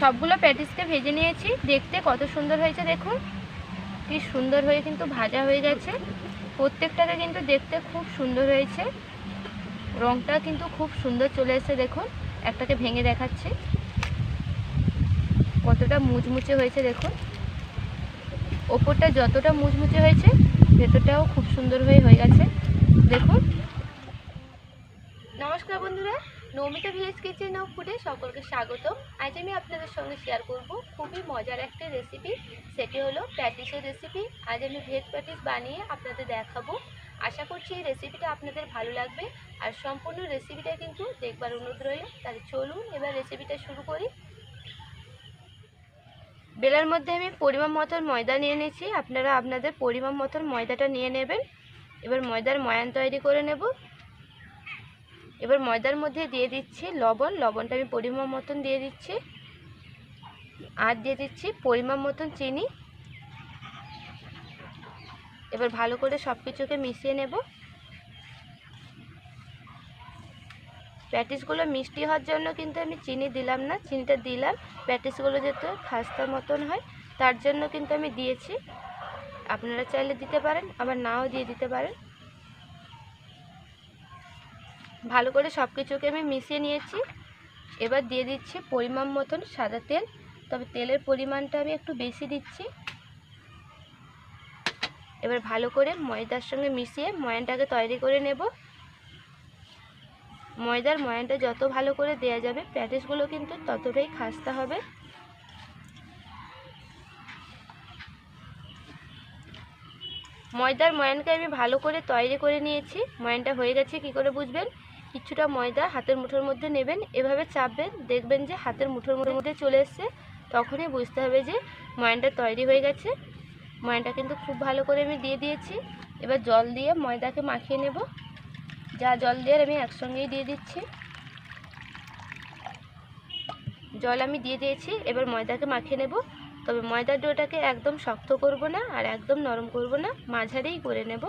সবগুলো প্যাটিসকে ভেজে নিয়েছি। দেখতে কত সুন্দর হয়েছে দেখুন। কি সুন্দর হয়ে কিন্তু ভাজা হয়ে গেছে। প্রত্যেকটাকে কিন্তু দেখতে খুব সুন্দর হয়েছে। রংটা কিন্তু খুব সুন্দর চলে এসেছে দেখুন। একটাকে ভেঙে দেখাচ্ছি। কতটা মুচমুচে হয়েছে দেখুন। ওপরটা যতটা মুচমুচে হয়েছে, ভেতরটাও খুব সুন্দর হয়ে হয়ে গেছে। দেখুন। নমস্কার বন্ধুরা। নৌমিতা ভিলেজ কিচেন অফ ফুডে সকলকে স্বাগত আজ আমি আপনাদের সঙ্গে শেয়ার করব খুবই মজার একটা রেসিপি সেটি হলো প্যাটিসের রেসিপি আজ আমি ভেজ প্যাটিস বানিয়ে আপনাদের দেখাবো। আশা করছি এই রেসিপিটা আপনাদের ভালো লাগবে। আর সম্পূর্ণ রেসিপিটা কিন্তু দেখবার অনুরোধ রইল। তাহলে চলুন এবার রেসিপিটা শুরু করি। বেলার মধ্যে আমি পরিমাণ মতন ময়দা নিয়ে নিয়েছি। আপনারা আপনাদের পরিমাণ মতন ময়দাটা নিয়ে নেবেন। এবার ময়দার ময়ান তৈরি করে নেব। এবার ময়দার মধ্যে দিয়ে দিচ্ছি লবণ, লবণটা আমি পরিমাণ মতন দিয়ে দিচ্ছি। আর দিয়ে দিচ্ছি পরিমাণ মতন চিনি। এবার ভালো করে সব কিছুকে মিশিয়ে নেব। প্যাটিসগুলো মিষ্টি হওয়ার জন্য কিন্তু আমি চিনি দিলাম না, চিনিটা দিলাম। প্যাটিসগুলো যাতে খাস্তার মতন হয়, তার জন্য কিন্তু আমি দিয়েছি। আপনারা চাইলে দিতে পারেন, আবার নাও দিয়ে দিতে পারেন। ভালো করে সব কিছুকে আমি মিশিয়ে নিয়েছি। এবার দিয়ে দিচ্ছি পরিমাণ মতন সাদা তেল। তবে তেলের পরিমাণটা আমি একটু বেশি দিচ্ছি। এবার ভালো করে ময়দার সঙ্গে মিশিয়ে ময়ানটাকে তৈরি করে নেব। ময়দার ময়ানটা যত ভালো করে দেয়া যাবে, প্যাটিসগুলো কিন্তু ততটাই খাস্তা হবে। ময়দার ময়ানকে আমি ভালো করে তৈরি করে নিয়েছি। ময়ানটা হয়ে গেছে, কি করে বুঝবেন? কিছুটা ময়দা হাতের মুঠোর মধ্যে নেবেন, এভাবে চাপবেন, দেখবেন যে হাতের মুঠোর মুঠোর মধ্যে চলে এসছে। তখনই বুঝতে হবে যে ময়ানটা তৈরি হয়ে গেছে। ময়ানটা কিন্তু খুব ভালো করে আমি দিয়ে দিয়েছি। এবার জল দিয়ে ময়দাকে মাখিয়ে নেব। যা জল দেওয়ার আমি একসঙ্গেই দিয়ে দিচ্ছি। জল আমি দিয়ে দিয়েছি, এবার ময়দাকে মাখিয়ে নেব। তবে ময়দার ডোটাকে একদম শক্ত করব না আর একদম নরম করব না, মাঝারেই করে নেব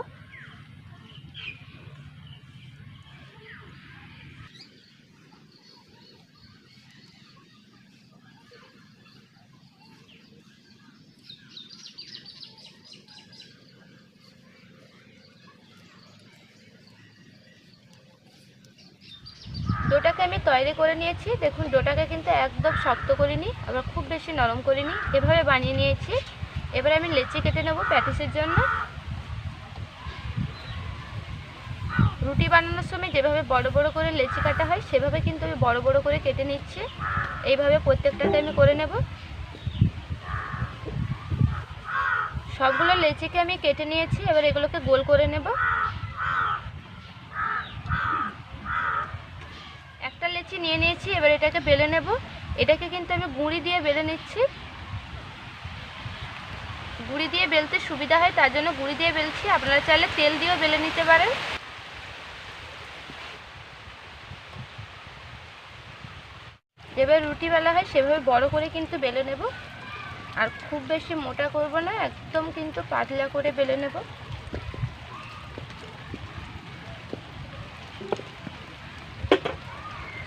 ডোটাকে আমি তৈরি করে নিয়েছি। দেখুন, ডোটাকে কিন্তু একদম শক্ত করিনি আবার খুব বেশি নরম করিনি। এভাবে বানিয়ে নিয়েছি। এবার আমি লেচি কেটে নেব প্যাটিসের জন্য। রুটি বানানোর সময় যেভাবে বড় বড় করে লেচি কাটা হয়, সেভাবে কিন্তু আমি বড় বড় করে কেটে নিচ্ছি। এইভাবে প্রত্যেকটাতে আমি করে নেব। সবগুলো লেচিকে আমি কেটে নিয়েছি, এবার এগুলোকে গোল করে নেব। একটা নিয়ে নিয়েছি, এবার এটাকে বেলে নেব। এটাকে কিন্তু আমি গুঁড়ি দিয়ে বেলে নিচ্ছি। গুঁড়ি দিয়ে বেলতে সুবিধা হয়, তার জন্য গুঁড়ি দিয়ে বেলছি। আপনারা চাইলে তেল দিয়েও বেলে নিতে পারেন। যেভাবে রুটি বেলা হয়, সেভাবে বড় করে কিন্তু বেলে নেব। আর খুব বেশি মোটা করব না, একদম কিন্তু পাতলা করে বেলে নেব।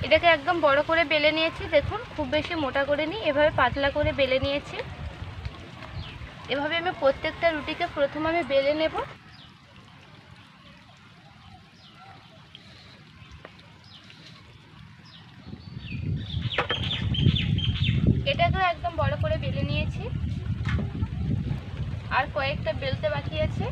এটাকে একদম বড় করে বেলে নিয়েছি, দেখুন, খুব বেশি মোটা করে নিই, এভাবে পাতলা করে বেলে নিয়েছি। এভাবে আমি প্রত্যেকটা রুটিকে প্রথম আমি বেলে নেব। এটাকেও একদম বড় করে বেলে নিয়েছি। আর কয়েকটা বেলতে বাকি আছে।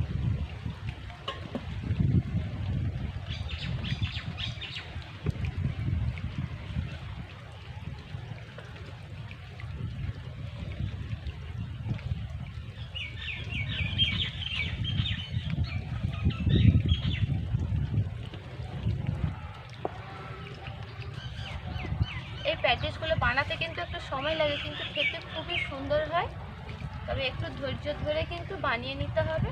এই প্যাটিসগুলো বানাতে কিন্তু একটু সময় লাগে, কিন্তু খেতে খুবই সুন্দর হয়। তবে একটু ধৈর্য ধরে কিন্তু বানিয়ে নিতে হবে।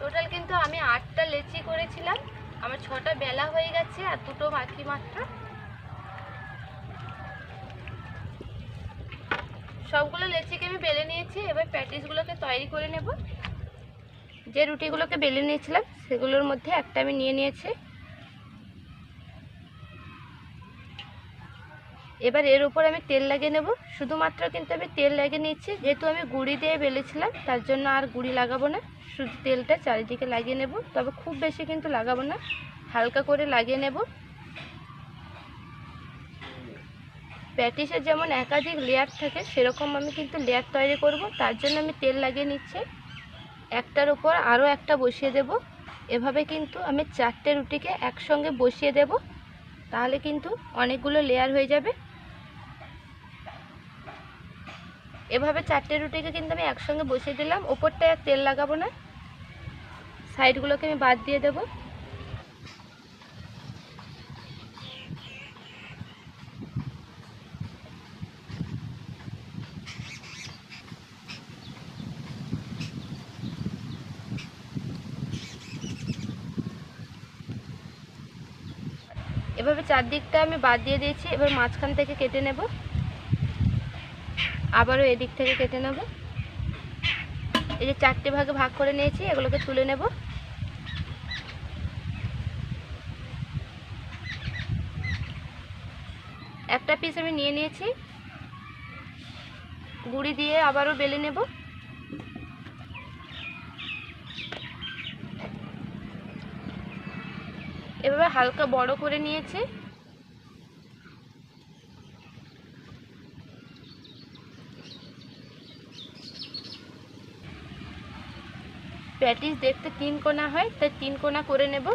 টোটাল কিন্তু আমি আটটা লেচি করেছিলাম। আমার ছটা বেলা হয়ে গেছে আর দুটো বাকি মাত্র। সবগুলো লেচিকে আমি বেলে নিয়েছি, এবার প্যাটিসগুলোকে তৈরি করে নেব। যে রুটিগুলোকে বেলে নিয়েছিলাম, সেগুলোর মধ্যে একটা আমি নিয়ে নিয়েছি। এবার এর উপর আমি তেল লাগিয়ে নেব। শুধুমাত্র কিন্তু আমি তেল লাগিয়ে নিয়েছি, যেহেতু আমি গুঁড়ি দিয়ে বেলেছিলাম, তার জন্য আর গুঁড়ি লাগাবো না। শুধু তেলটা চারিদিকে লাগিয়ে নেব, তবে খুব বেশি কিন্তু লাগাবো না, হালকা করে লাগিয়ে নেব। প্যাটিসের যেমন একাধিক লেয়ার থাকে, সেরকম আমি কিন্তু লেয়ার তৈরি করব। তার জন্য আমি তেল লাগিয়ে নিচ্ছি। একটার উপর আরও একটা বসিয়ে দেব। এভাবে কিন্তু আমি চারটে রুটিকে একসঙ্গে বসিয়ে দেব। তাহলে কিন্তু অনেকগুলো লেয়ার হয়ে যাবে। এভাবে চারটে রুটিকে কিন্তু আমি একসঙ্গে বসিয়ে দিলাম। ওপরটায় তেল লাগাবো না। সাইডগুলোকে আমি বাদ দিয়ে দেবো। এভাবে চারদিকটা আমি বাদ দিয়ে দিয়েছি, এবার মাঝখান থেকে কেটে নেব। আবারও এদিক থেকে কেটে নেব। এই যে চারটে ভাগে ভাগ করে নিয়েছি, এগুলোকে তুলে নেব। একটা পিস আমি নিয়ে নিয়েছি। গুঁড়ি দিয়ে আবারও বেলে নেব। এভাবে হালকা বড় করে নিয়েছি। প্যাটিস দেখতে তিন কোনা হয়, তাই তিন কোনা করে নেব।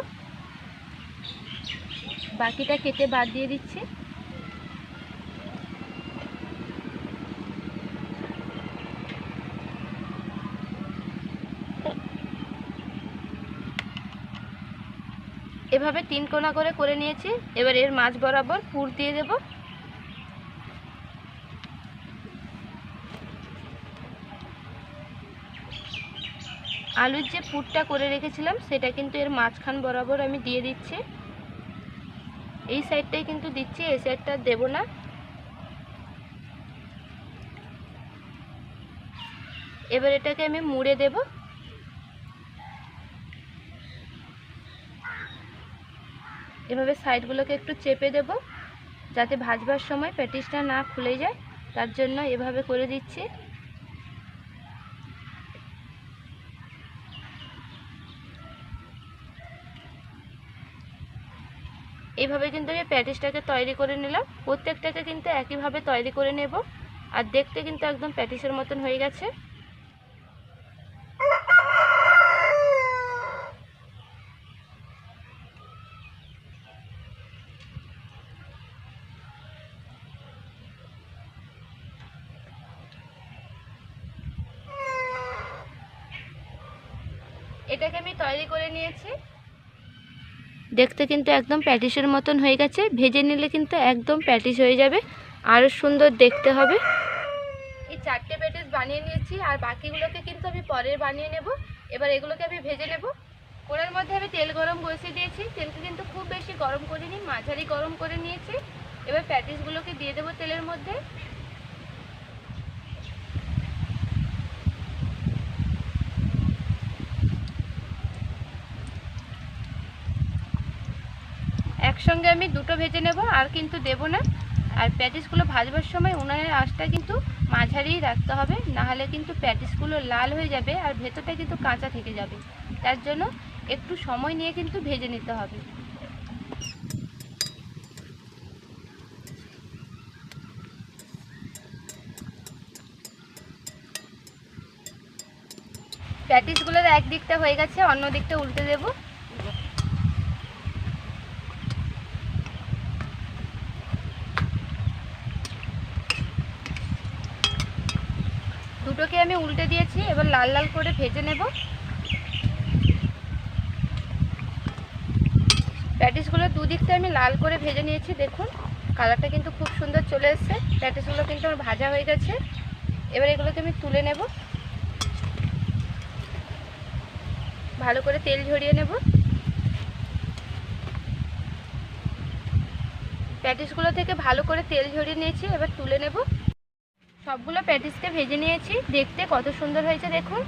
বাকিটা কেটে বাদ দিয়ে দিচ্ছি। এভাবে তিন কোনা করে করে নিয়েছি। এবার এর মাছ বরাবর পুর দিয়ে দেব। আলুর যে পুরটা করে রেখেছিলাম, সেটা কিন্তু এর মাঝখান বরাবর আমি দিয়ে দিচ্ছি। এই সাইডটাই কিন্তু দিচ্ছি, এই সাইডটা দেব না। এবার এটাকে আমি মুড়ে দেবো। এভাবে সাইডগুলোকে একটু চেপে দেব, যাতে ভাজবার সময় প্যাটিসটা না খুলে যায়। তার জন্য এভাবে করে দিচ্ছি। এইভাবে কিন্তু আমি প্যাটিসটাকে তৈরি করে নিলাম। প্রত্যেকটাকে কিন্তু একইভাবে তৈরি করে নেব। আর দেখতে কিন্তু একদম প্যাটিসের মতন হয়ে গেছে। এটাকে আমি তৈরি করে নিয়েছি। দেখতে কিন্তু একদম প্যাটিসের মতন হয়ে গেছে। ভেজে নিলে কিন্তু একদম প্যাটিস হয়ে যাবে। আরও সুন্দর দেখতে হবে। এই চারটে প্যাটিস বানিয়ে নিয়েছি আর বাকিগুলোকে কিন্তু আমি পরের বানিয়ে নেব। এবার এগুলোকে আমি ভেজে নেব। কোড়ার মধ্যে আমি তেল গরম বসিয়ে দিয়েছি। তেলকে কিন্তু খুব বেশি গরম করিনি মাঝারি গরম করে নিয়েছি। এবার প্যাটিসগুলোকে দিয়ে দেবো তেলের মধ্যে। একসঙ্গে আমি দুটো ভেজে নেব, আর কিন্তু দেব না। আর প্যাটিসগুলো ভাজবার সময় উনানের আঁচটা কিন্তু মাঝারিই রাখতে হবে, নাহলে কিন্তু প্যাটিসগুলো লাল হয়ে যাবে আর ভেতরটা কিন্তু কাঁচা থেকে যাবে। তার জন্য একটু সময় নিয়ে কিন্তু ভেজে নিতে হবে। প্যাটিসগুলোর এক দিকটা হয়ে গেছে অন্য দিকটা উল্টে দেবো। দুটোকে আমি উল্টে দিয়েছি, এবার লাল লাল করে ভেজে নেব। প্যাটিসগুলো দুদিকটা আমি লাল করে ভেজে নিয়েছি, দেখুন। কালারটা কিন্তু খুব সুন্দর চলে এসছে। প্যাটিসগুলো কিন্তু আমার ভাজা হয়ে গেছে। এবার এগুলোকে আমি তুলে নেব। ভালো করে তেল ঝরিয়ে নেব। প্যাটিসগুলো থেকে ভালো করে তেল ঝরিয়ে নিয়েছি, এবার তুলে নেব। সবগুলো প্যাটিসকে ভেজে নিয়েছি। দেখতে কত সুন্দর হয়েছে দেখুন।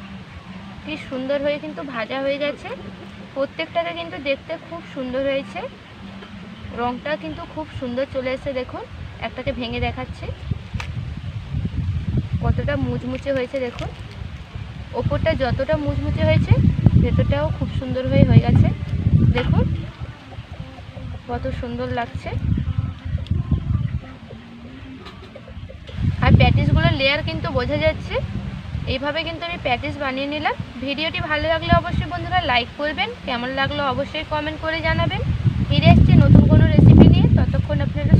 কি সুন্দর হয়ে কিন্তু ভাজা হয়ে গেছে। প্রত্যেকটাকে কিন্তু দেখতে খুব সুন্দর হয়েছে। রংটা কিন্তু খুব সুন্দর চলে এসেছে দেখুন। একটাকে ভেঙে দেখাচ্ছি। কতটা মুচমুচে হয়েছে দেখুন। ওপরটা যতটা মুচমুচে হয়েছে, ভেতরটাও খুব সুন্দর হয়ে হয়ে গেছে। দেখুন, কত সুন্দর লাগছে আর প্যাটিসগুলোর লেয়ার কিন্তু বোঝা যাচ্ছে। এইভাবে কিন্তু আমি প্যাটিস বানিয়ে নিলাম। ভিডিওটি ভালো লাগলে অবশ্যই বন্ধুরা লাইক করবেন। কেমন লাগল অবশ্যই কমেন্ট করে জানাবেন। ফিরে আসছি নতুন কোনো রেসিপি নিয়ে। ততক্ষণ আপনারা